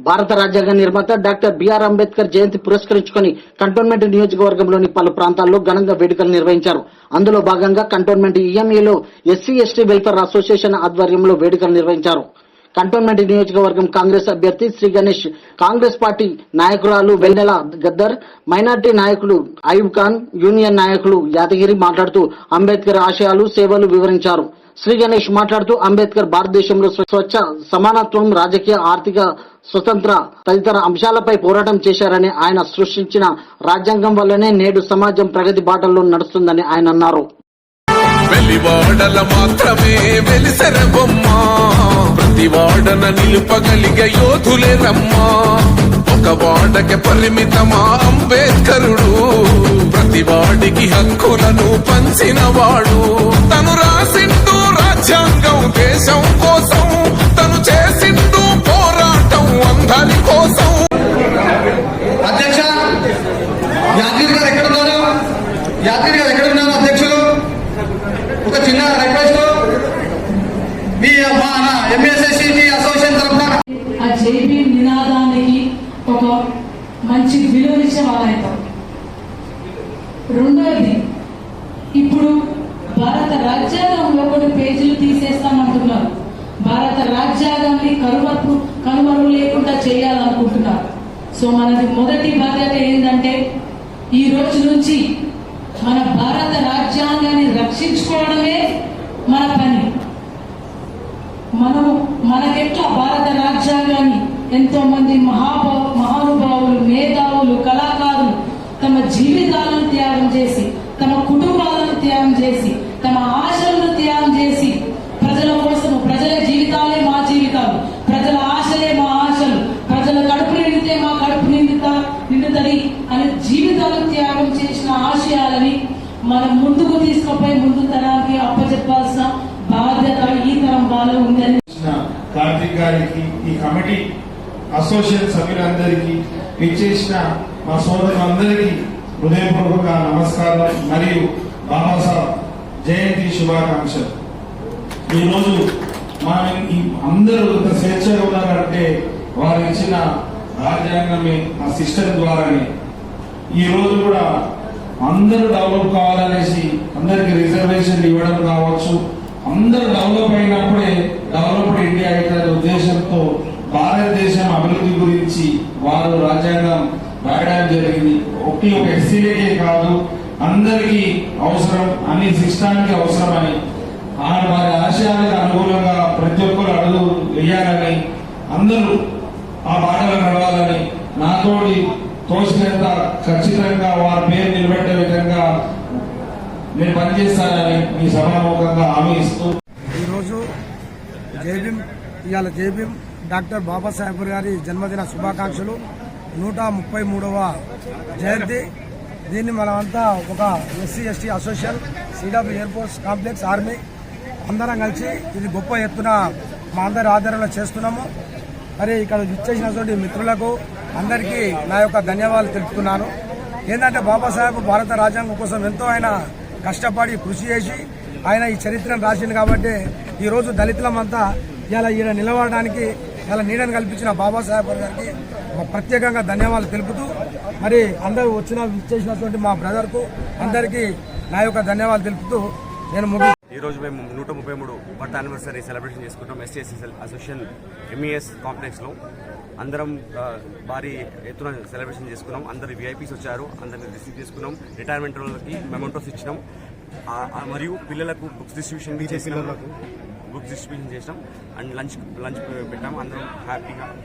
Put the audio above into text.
భారత రాజ్యాంగ నిర్మాత డాక్టర్ బిఆర్ అంబేద్కర్ జయంతి పురస్కరించుకొని కంటోన్మెంట్ నియోజకవర్గంలోని పలు ప్రాంతాల్లో ఘనంగా వేడుకలు నిర్వహించారు. అందులో భాగంగా కంటోన్మెంట్ ఈఎంఏలో ఎస్సీ ఎస్టీ వెల్ఫేర్ అసోసియేషన్ ఆధ్వర్యంలో వేడుకలు నిర్వహించారు. కంటోన్మెంట్ నియోజకవర్గం కాంగ్రెస్ అభ్యర్థి శ్రీ గణేష్ కాంగ్రెస్ పార్టీ నాయకురాలు వెన్నెల గద్దర్ మైనార్టీ నాయకులు అయూబ్ ఖాన్ యూనియన్ నాయకులు యాదగిరి మాట్లాడుతూ అంబేద్కర్ ఆశయాలు సేవలు వివరించారు. శ్రీ గణేష్ మాట్లాడుతూ అంబేద్కర్ భారతదేశంలో స్వచ్ఛ సమానత్వం రాజకీయ ఆర్థిక స్వతంత్ర తదితర అంశాలపై పోరాటం చేశారని ఆయన సృష్టించిన రాజ్యాంగం వల్లనే నేడు సమాజం ప్రగతి బాటల్లో నడుస్తుందని ఆయన అన్నారు. మాత్రమే వెలిసెర బొమ్మ. ప్రతి వాడన నిలుపగలిగే యోధులే రమ్మా. ఒక వాడకి పరిమితమా అంబేద్కరుడు? ప్రతి వాడికి హక్కులను పంచినవాడు. తను రాసిండు రాజ్యాంగం దేశం కోసం తను చేసిండు పోరాటం అందరి కోసం. అధ్యక్ష యాదగిరి గారు ఎక్కడ ఉన్నారు? యాదగిరి గారు ఎక్కడ ఉన్నారు అధ్యక్షులు? ఒక చిన్న రిక్వెస్ట్ మీ మా ఎంఎస్ఎస్సి మీ అసోసియేషన్ తరఫున. ఆ నినాదానికి ఒక మంచి విలువనిచ్చే రెండవది ఇప్పుడు రాజ్యాంగాన్ని కనుమరుపు కనుమరుగు లేకుండా చేయాలనుకుంటున్నారు. సో మనది మొదటి బాధ్యత ఏంటంటే ఈ రోజు నుంచి మన భారత రాజ్యాంగాన్ని రక్షించుకోవడమే మన పని. మనము మనకెట్లా భారత రాజ్యాంగాన్ని ఎంతో మంది మహాభావ మహానుభావులు మేధావులు కళాకారులు తమ జీవితాలను త్యాగం చేసి తమ కుటుంబాలను త్యాగం చేసి తమ ఆశలు మనం ముందుకు తీసుకుపోయి ముందు తరానికి అప్పచెప్పాల్సిన బాధ్యత ఈ తరం వాళ్ళు ఉందని ఇచ్చిన కార్తీక్ గారికి ఈ కమిటీ అసోసియేషన్ సభ్యులందరికీ ఇచ్చేసిన మా సోదరులందరికీ హృదయపూర్వక నమస్కారం మరియు బాబాసాహెబ్ జయంతి శుభాకాంక్షలు. ఈరోజు మనం అందరూ ఇంత స్వేచ్ఛగా ఉన్నారంటే వారు ఇచ్చిన రాజ్యాంగమే ఆ సిస్టమ్ ద్వారానే. ఈ రోజు కూడా అందరూ డెవలప్ కావాలనేసి అందరికి రిజర్వేషన్ ఇవ్వడం కావచ్చు. అందరూ డెవలప్ అయినప్పుడే డెవలప్డ్ ఇండియా అవుతుంది ఉద్దేశంతో భారతదేశం అభివృద్ధి గురించి వారు రాజ్యాంగం రాయడం జరిగింది. ఒకటి ఒక ఎస్సీలకే కాదు అందరికీ అవసరం అన్ని సిస్టానికి అవసరమని. వారి ఆశయాలకు అనుగుణంగా ప్రతి ఒక్కరు అడుగు వేయాలని అందరూ ఆ బాటలో తోచినంత ఖచ్చితంగా వారి పేరు నిలబెట్టే విధంగా నేను పనిచేస్తానని మీ సభాముఖంగా హామీ ఇస్తూ ఈరోజు జేబీఎం ఇవాళ జేబీఎం డాక్టర్ బాబాసాహెబ్ గారి జన్మదిన శుభాకాంక్షలు. నూట ముప్పై మూడవ జయంతి. దీన్ని మనమంతా ఒక SC ST association CW air force complex army అందరం కలిసి ఇది గొప్ప ఎత్తున మా అందరి ఆధారంలో చేస్తున్నాము. మరి ఇక్కడ ఇచ్చేసినటువంటి మిత్రులకు అందరికీ నా యొక్క ధన్యవాదాలు తెలుపుతున్నాను. ఏంటంటే బాబాసాహెబ్ భారత రాజ్యాంగం కోసం ఎంతో ఆయన కష్టపడి కృషి చేసి ఆయన ఈ చరిత్రను రాసింది కాబట్టి ఈ రోజు దళితులమంతా ఇలా ఈయన నిలబడడానికి ఇలా నీడను కల్పించిన బాబాసాహెబ్ గారికి ఒక ప్రత్యేకంగా ధన్యవాదాలు తెలుపుతూ మరి అందరూ వచ్చిన ఇచ్చేసినటువంటి మా బ్రదర్కు అందరికీ నా యొక్క ధన్యవాదాలు తెలుపుతూ నేను ముగి ఈ రోజు మేము నూట ముప్పై మూడు బర్త్ యానివర్సరీ సెలబ్రేషన్ చేసుకుంటాం. S T S C association M E S కాంప్లెక్స్లో అందరం భారీ ఎత్తున సెలబ్రేషన్ చేసుకున్నాం. అందరు విఐపీస్ వచ్చారు. అందరిని రిసీవ్ చేసుకున్నాం. రిటైర్మెంట్ వాళ్ళకి మెమెంటోస్ ఇచ్చినాం. మరియు పిల్లలకు బుక్స్ డిస్ట్రిబ్యూషన్ చేసినాం. బుక్స్ డిస్ట్రిబ్యూషన్ చేసినాం. అండ్ లంచ్ లంచ్ పెట్టాం. అందరం హ్యాపీగా